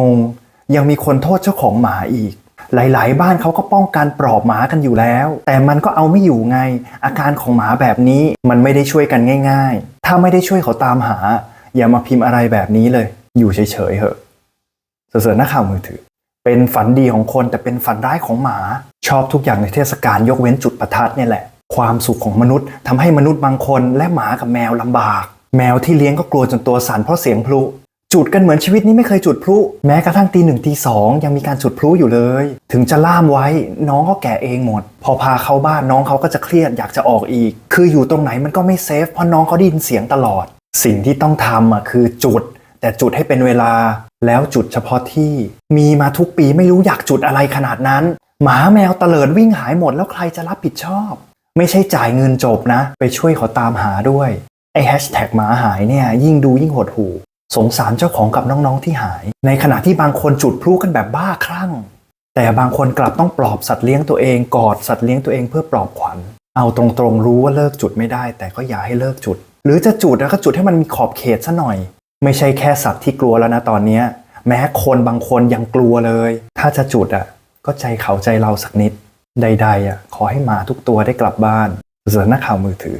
งง ยังมีคนโทษเจ้าของหมาอีก หลาย ๆ บ้านเขาก็ป้องกันปลอบหมากันอยู่แล้ว แต่มันก็เอาไม่อยู่ไง อาการของหมาแบบนี้มันไม่ได้ช่วยกันง่าย ๆ ถ้าไม่ได้ช่วยเขาตามหา อย่ามาพิมพ์อะไรแบบนี้เลย อยู่เฉยๆเหอะเสือๆนักข่าวมือถือ เป็นฝันดีของคนแต่เป็นฝันร้ายของหมา ชอบทุกอย่างในเทศกาลยกเว้นจุดประทัดเนี่ยแหละ ความสุขของมนุษย์ทำให้มนุษย์บางคนและหมากับแมวลำบาก แมวที่เลี้ยงก็กลัวจนตัวสั่นเพราะเสียงพลุ จุดกันเหมือนชีวิตนี้ไม่เคยจุดพลุแม้กระทั่งตีหนึ่งตีสองยังมีการจุดพลุอยู่เลย ถึงจะล่ามไว้น้องก็แก่เองหมด พอพาเข้าบ้านน้องเขาก็จะเครียดอยากจะออกอีก คืออยู่ตรงไหนมันก็ไม่เซฟเพราะน้องเขาได้ยินเสียงตลอด สิ่งที่ต้องทำอะคือจุด แต่จุดให้เป็นเวลา แล้วจุดเฉพาะที่ มีมาทุกปีไม่รู้อยากจุดอะไรขนาดนั้น หมาแมวเตลิดวิ่งหายหมดแล้วใครจะรับผิดชอบ ไม่ใช่จ่ายเงินจบนะ ไปช่วยเขาตามหาด้วยไอแฮชแท็กหมาหายเนี่ยยิ่งดูยิ่งหดหู่ สงสารเจ้าของกับน้องๆที่หาย ในขณะที่บางคนจุดพลุกันแบบบ้าคลั่ง แต่บางคนกลับต้องปลอบสัตว์เลี้ยงตัวเองกอดสัตว์เลี้ยงตัวเองเพื่อปลอบขวัญ เอาตรงๆรู้ว่าเลิกจุดไม่ได้ แต่ก็อย่าให้เลิกจุด หรือจะจุดแล้วก็จุดให้มันมีขอบเขตซะหน่อย ไม่ใช่แค่สัตว์ที่กลัวแล้วนะตอนเนี้แม้คนบางคนยังกลัวเลย ถ้าจะจุดอะ ก็ใจเขาใจเราสักนิด ใดๆอะขอให้หมาทุกตัวได้กลับบ้านเสือนักข่าวมือถือ